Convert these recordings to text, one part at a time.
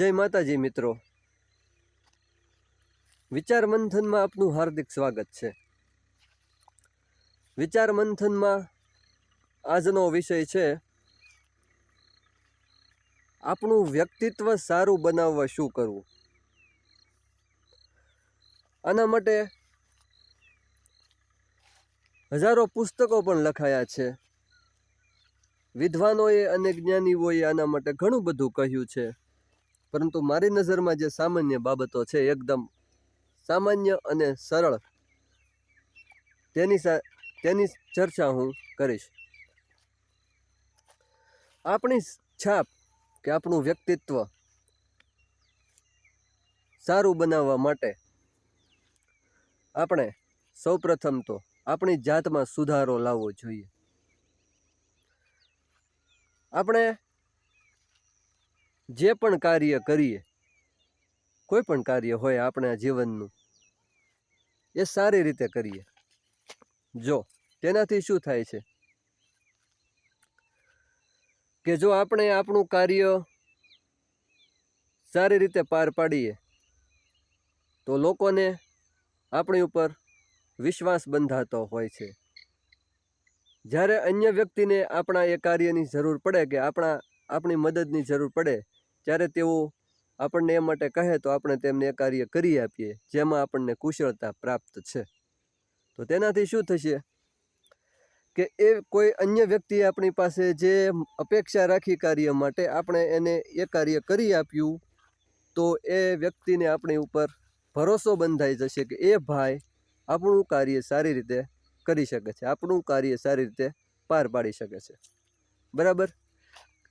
જય માતાજી મિત્રો. વિચાર મંથનમાં આપનું હાર્દિક સ્વાગત છે. વિચાર મંથનમાં આજનો વિષય છે, આપણું વ્યક્તિત્વ સારું બનાવવા શું કરવું? આના માટે હજારો પુસ્તકો પણ લખાયા છે. વિદ્વાનોએ અને જ્ઞાનીઓએ આના માટે ઘણું બધું કહ્યું છે. પરંતુ મારી નજરમાં જે સામાન્ય બાબતો છે એકદમ સામાન્ય અને સરળ તેની તેની ચર્ચા હું કરીશ. આપણી છાપ કે આપણું વ્યક્તિત્વ સારું બનાવવા માટે આપણે સૌપ્રથમ તો આપણી જાતમાં સુધારો લાવવો જોઈએ. આપણે જે પણ કાર્ય કરીએ, કોઈ પણ કાર્ય હોય આપણા જીવનનું, એ સારી રીતે કરીએ. જો, તેનાથી શું થાય છે? કે જો આપણે આપણું કાર્ય સારી રીતે પાર પાડીએ, તો લોકોને આપણી ઉપર વિશ્વાસ બંધાતો હોય છે. જ્યારે અન્ય વ્યક્તિને આપણા એ કાર્યની જરૂર પડે કે આપણા, આપણી મદદની જરૂર પડે ત્યારે તેઓ આપણને એ માટે કહે, તો આપણે તેમને એ કાર્ય કરી આપીએ, જેમાં આપણને કુશળતા પ્રાપ્ત છે. તો તેનાથી શું થશે? કે એ કોઈ અન્ય વ્યક્તિએ આપણી પાસે જે અપેક્ષા રાખી કાર્ય માટે આપણે એને એ કાર્ય કરી આપ્યું, તો એ વ્યક્તિને આપણી ઉપર ભરોસો બંધાઈ જશે કે એ ભાઈ આપણું કાર્ય સારી રીતે કરી શકે છે, આપણું કાર્ય સારી રીતે પાર પાડી શકે છે. બરાબર?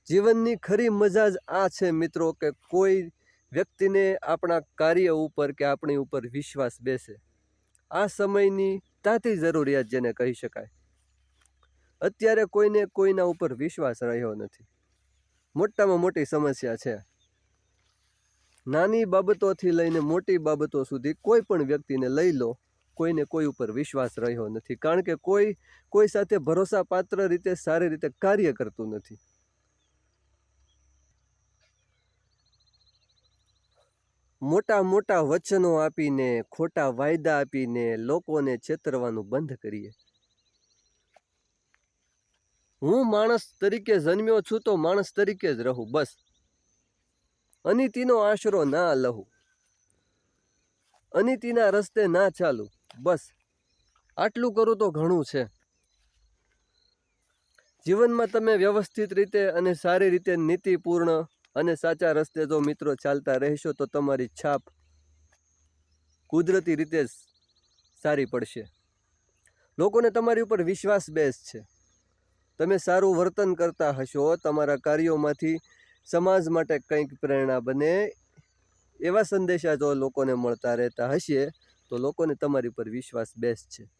જીવનની ખરી મજા જ આ છે મિત્રો કે કોઈ વ્યક્તિને આપણા કાર્ય ઉપર કે આપણી ઉપર વિશ્વાસ બેસે. આ સમયની તાતી જરૂરિયાત જેને કહી શકાય. અત્યારે કોઈને કોઈના ઉપર વિશ્વાસ રહ્યો નથી. મોટામાં મોટી સમસ્યા છે. નાની બાબતોથી લઈને મોટી બાબતો સુધી કોઈ પણ વ્યક્તિને લઈ લો, કોઈને કોઈ ઉપર વિશ્વાસ રહ્યો નથી. કારણ કે કોઈ કોઈ સાથે ભરોસાપાત્ર રીતે સારી રીતે કાર્ય કરતું નથી. મોટા મોટા વચનો આપીને, ખોટા વાયદા આપીને લોકોને છેતરવાનું બંધ કરીએ. હું માણસ તરીકે જન્મ્યો છું તો માણસ તરીકે જ રહું, બસ. અનિતિનો આશરો ના લહું. અનિતિના રસ્તે ના ચાલું, બસ. આટલું કરું તો ઘણું છે. જીવનમાં તમે વ્યવસ્થિત રીતે અને સારી રીતે નીતિપૂર્ણ અને સાચા રસ્તે જો મિત્રો ચાલતા રહેશો તો તમારી છાપ કુદરતી રીતે સારી પડશે. લોકોને તમારી ઉપર વિશ્વાસ બેસ છે. તમે સારું વર્તન કરતા હશો, તમારા કાર્યોમાંથી સમાજ માટે કંઈક પ્રેરણા બને એવા સંદેશા જો લોકોને મળતા રહેતા હશે, તો લોકોને તમારી પર વિશ્વાસ બેસ છે.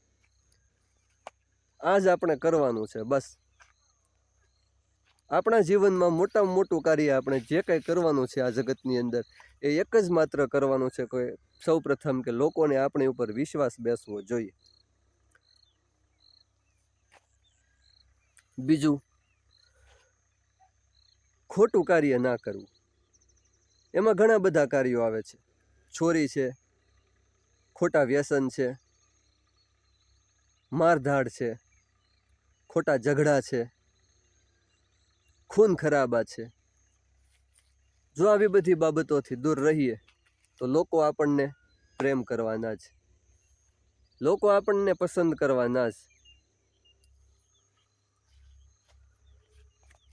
આ જ આપણે કરવાનું છે, બસ. આપણા જીવનમાં મોટામાં મોટું કાર્ય આપણે જે કંઈ કરવાનું છે આ જગતની અંદર, એ એક જ માત્ર કરવાનું છે કે સૌ પ્રથમ કે લોકોને આપણી ઉપર વિશ્વાસ બેસવો જોઈએ. બીજું, ખોટું કાર્ય ના કરવું. એમાં ઘણા બધા કાર્યો આવે છે. ચોરી છે, ખોટા વ્યસન છે, મારધાડ છે, ખોટા ઝઘડા છે ખૂન ખરાબા છે. જો આવી બધી બાબતોથી દૂર રહીએ, તો લોકો આપણને પ્રેમ કરવાના જ. લોકો આપણને પસંદ કરવાના જ.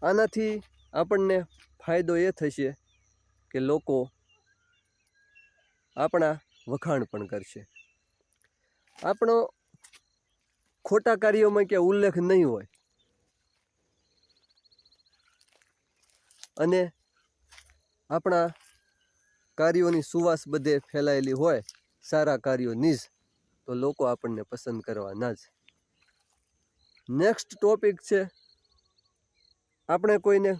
આનાથી આપણને ફાયદો એ થશે કે લોકો આપણા વખાણ પણ કરશે. આપણો ખોટા કાર્યોમાં કે ઉલ્લેખ નહીં હોય. અને આપણા કાર્યોની સુવાસ બધે ફેલાયેલી હોય, સારા કાર્યોની જ તો લોકો આપણને પસંદ કરવાના જ. નેક્સ્ટ ટોપિક છે, આપણે કોઈને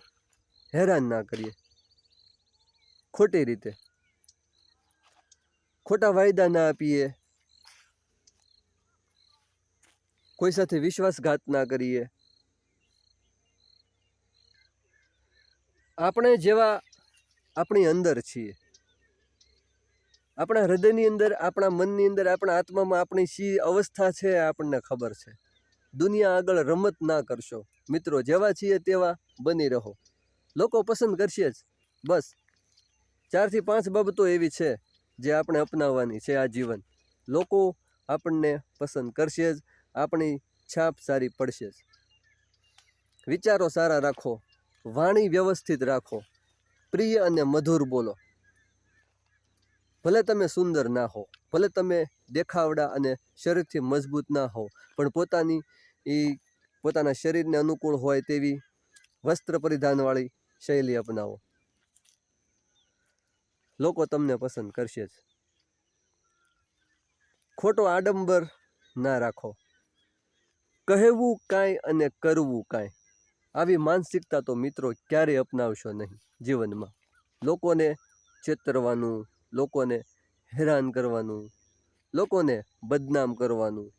હેરાન ના કરીએ. ખોટી રીતે. ખોટા વાયદા ના આપીએ. કોઈ સાથે વિશ્વાસઘાત ના કરીએ. આપણે જેવા આપણી અંદર છીએ. આપણા હૃદયની અંદર, આપણા મનની અંદર, આપણા આત્મામાં આપણી શી અવસ્થા છે આપણને ખબર છે. દુનિયા આગળ રમત ના કરશો. મિત્રો, જેવા છીએ તેવા બની રહો. લોકો પસંદ કરશે જ. બસ. ચારથી પાંચ બાબતો એવી છે જે આપણે અપનાવવાની છે આ જીવન લોકો આપણને પસંદ કરશે જ. આપણી છાપ સારી પડશે જ. વિચારો સારા રાખો. વાણી વ્યવસ્થિત રાખો. પ્રિય અને મધુર બોલો. ભલે તમે સુંદર ના હો, ભલે તમે દેખાવડા અને શરીરથી મજબૂત ના હો, પણ પોતાની એ પોતાના શરીરને અનુકૂળ હોય તેવી વસ્ત્ર પરિધાનવાળી શૈલી અપનાવો. લોકો તમને પસંદ કરશે જ. ખોટો આડંબર ના રાખો. કહેવું કાંઈ અને કરવું કાંઈ. આવી માનસિકતા તો મિત્રો ક્યારેય અપનાવશો નહીં જીવનમાં. લોકોને છેતરવાનું લોકોને હેરાન કરવાનું, લોકોને બદનામ કરવાનું.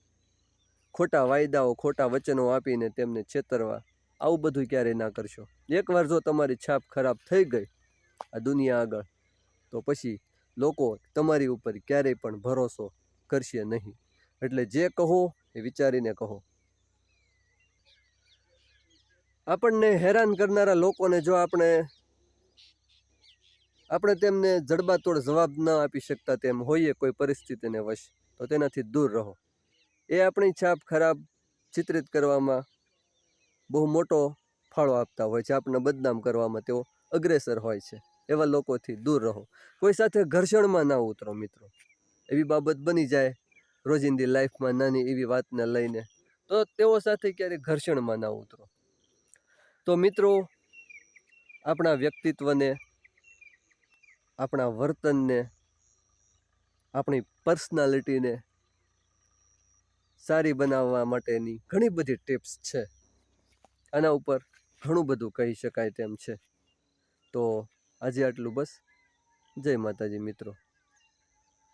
ખોટા વાયદાઓ, ખોટા વચનો આપીને તેમને છેતરવા આવું બધું ક્યારેય ના કરશો. એકવાર જો તમારી છાપ ખરાબ થઈ ગઈ આ દુનિયા આગળ, તો પછી લોકો તમારી ઉપર ક્યારેય પણ ભરોસો કરશે નહીં. એટલે જે કહો એ વિચારીને કહો. આપણને હેરાન કરનારા લોકોને જો આપણે આપણે તેમને જડબાતોડ જવાબ ન આપી શકતા તેમ હોઈએ કોઈ પરિસ્થિતિને વશ, તો તેનાથી દૂર રહો. એ આપણી છાપ ખરાબ ચિત્રિત કરવામાં બહુ મોટો ફાળો આપતા હોય છે. આપણને બદનામ કરવામાં તેઓ અગ્રેસર હોય છે. એવા લોકોથી દૂર રહો. કોઈ સાથે ઘર્ષણમાં ના ઉતરો મિત્રો. એવી બાબત બની જાય રોજિંદી લાઈફમાં નાની એવી વાતને લઈને, તો તેઓ સાથે ક્યારેય ઘર્ષણમાં ના ઉતરો. તો મિત્રો, આપણા વ્યક્તિત્વને, આપણા વર્તનને, આપણી પર્સનાલિટીને સારી બનાવવા માટેની ઘણી બધી ટિપ્સ છે. આના ઉપર ઘણું બધું કહી શકાય તેમ છે. તો આજે આટલું બસ. જય માતાજી મિત્રો.